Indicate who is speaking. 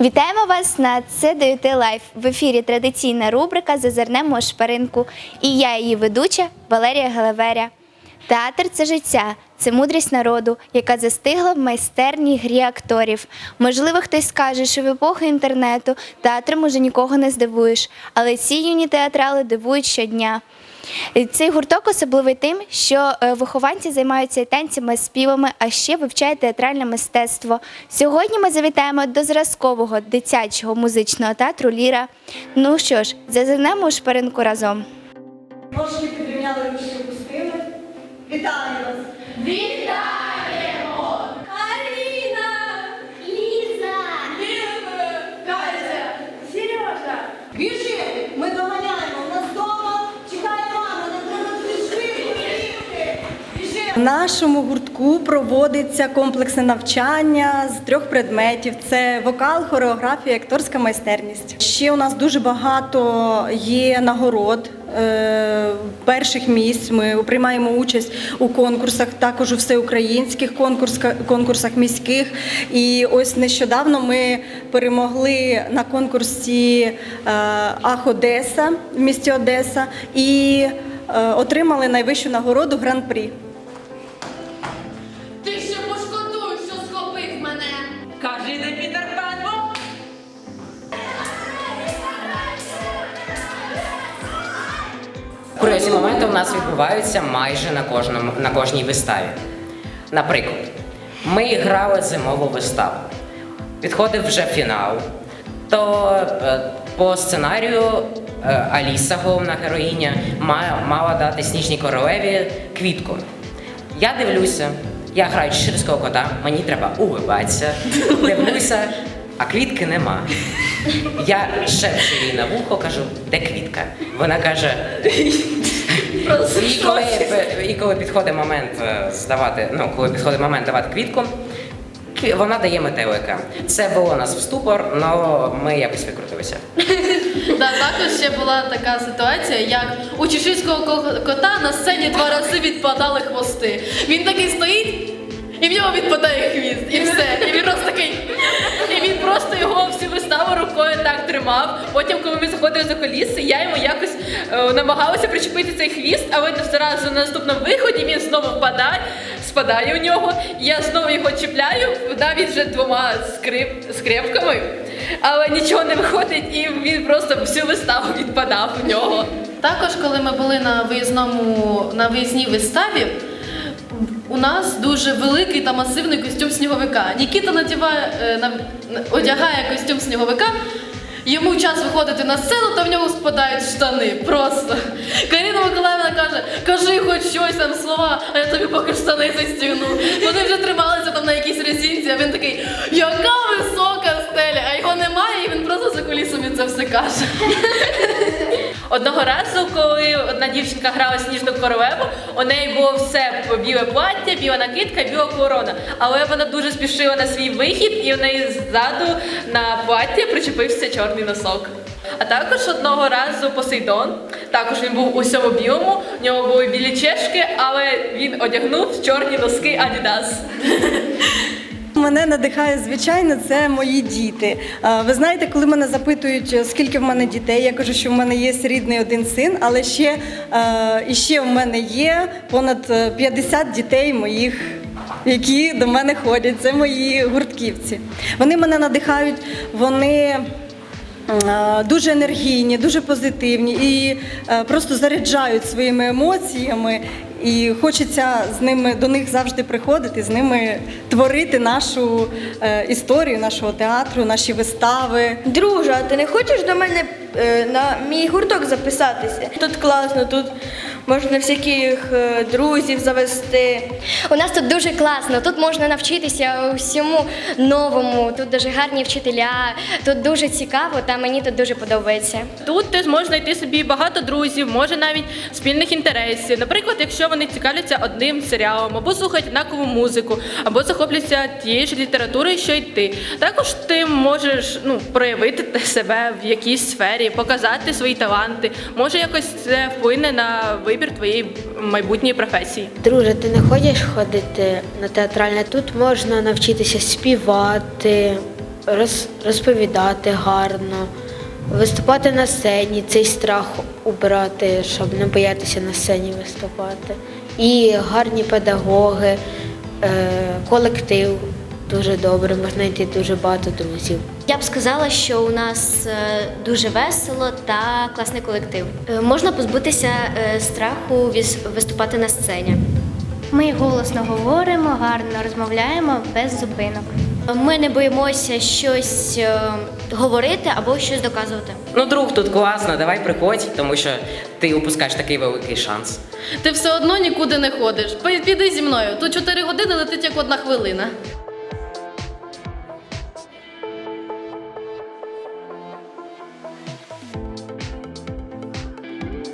Speaker 1: Вітаємо вас на це даєте лайф. В ефірі традиційна рубрика Зазирнемо шпаринку. І я, її ведуча Валерія Гелеверя. Театр це життя, це мудрість народу, яка застигла в майстерній грі акторів. Можливо, хтось скаже, що в епоху інтернету театром уже нікого не здивуєш, але ці юні театрали дивують щодня. Е, Цей гурток особливий тим, що е, вихованці займаються танцями, співами, а ще вивчають театральне мистецтво. Сьогодні ми завітаємо до зразкового дитячого музичного театру Ліра. Ну що ж, зазирнемо у шпаринку разом.
Speaker 2: Ножки підрівняли ручки пустили. Вітаю В нашому гуртку проводиться комплексне навчання з трьох предметів: це вокал, хореографія, акторська майстерність. Ще у нас дуже багато є нагород. е, Перших місць ми приймаємо участь у конкурсах, також у всеукраїнських конкурсах, конкурсах міських. І ось нещодавно ми перемогли на конкурсі е, Ах Одеса в місті Одеса і е, отримали найвищу нагороду Гран-прі.
Speaker 3: Курйозні моменти у нас відбуваються майже на кожному на кожній виставі. Наприклад, ми грали зимову виставу. Підходив вже фінал. То е, по сценарію е, Аліса, головна героїня, мала дати сніжній королеві квітку. Я дивлюся, я граю чеширського кота, мені треба улибатися. Дивлюся, а квітки нема. Я шепчу їй на вухо, кажу, де квітка? Вона каже. І коли, і коли підходить момент е, здавати, ну коли підходить момент давати квітку, кві- вона дає метелика. Це було нас в ступор, але ми якось викрутилися.
Speaker 4: Да, також ще була така ситуація, як у чеширського ко- кота на сцені два рази відпадали хвости. Він такий стоїть, і в нього відпадає хвіст, і все. І він просто такий. І він просто його всю виставу тримав. Потім, коли ми заходили за коліси, я йому якось е, намагалася причепити цей хвіст, але зразу на наступному виході він знову впадає, спадає у нього. Я знову його чіпляю, навіть вже двома скрип, скрепками. Але нічого не виходить, і він просто всю виставу відпадав у нього. Також, коли ми були на виїзному на виїзній виставі, у нас дуже великий та масивний костюм сніговика. Нікіта надіває, е, на- одягає костюм сніговика. Йому час виходити на сцену, то в нього спадають штани. Просто. Каріна Миколаївна каже, кажи хоч щось там слова, а я тобі поки штани застігну. Вони вже трималися там на якійсь резинці, а він такий, яка висока стеля, а його немає, і він просто за кулісами це все каже. Одного разу, коли одна дівчинка грала сніжну королеву, у неї було все біле плаття, біла накидка, біла корона. Але вона дуже спішила на свій вихід, і в неї ззаду на плаття причепився чорний носок. А також одного разу Посейдон, також він був у всьому білому, в нього були білі чешки, але він одягнув чорні носки Adidas.
Speaker 2: Мене надихає, звичайно, це мої діти. Ви знаєте, коли мене запитують, е, скільки в мене дітей, я кажу, що в мене є рідний один син, але ще, е, і ще в мене є понад е, 50 дітей моїх. Які до мене ходять, це мої гуртківці. Вони мене надихають, вони е, дуже енергійні, дуже позитивні і е, просто заряджають своїми емоціями. І хочеться з ними до них завжди приходити, з ними творити нашу е, історію, нашого театру, наші вистави.
Speaker 5: Друже, а ти не хочеш до мене е, на мій гурток записатися? Тут класно, тут можна всяких е, друзів завести.
Speaker 6: У нас тут дуже класно. Тут можна навчитися усьому новому. Тут дуже гарні вчителя. Тут дуже цікаво, та мені тут дуже подобається.
Speaker 4: Тут ти зможеш знайти собі багато друзів, може навіть спільних інтересів. Наприклад, якщо вони цікавляться одним серіалом, або слухають однакову музику, або захопляться тією ж літературою, що й ти. Також ти можеш ну, проявити себе в якійсь сфері, показати свої таланти. Може, якось це вплине на вибір твоєї майбутньої професії.
Speaker 7: Друже, ти не хочеш ходити на театральне? Тут можна навчитися співати, розповідати гарно, виступати на сцені, цей страх убрати, щоб не боятися на сцені виступати. І гарні педагоги, е, колектив дуже добре, можна йти дуже багато друзів.
Speaker 6: Я б сказала, що у нас е, дуже весело та класний колектив. Е, Можна позбутися е, страху виступати на сцені.
Speaker 8: Ми голосно говоримо, гарно розмовляємо без зупинок.
Speaker 6: Ми не боїмося щось говорити або щось доказувати.
Speaker 3: Ну, друг, тут класно, давай приходь, тому що ти упускаєш такий великий шанс.
Speaker 9: Ти все одно нікуди не ходиш. Піди зі мною. Тут 4 години летить як одна хвилина.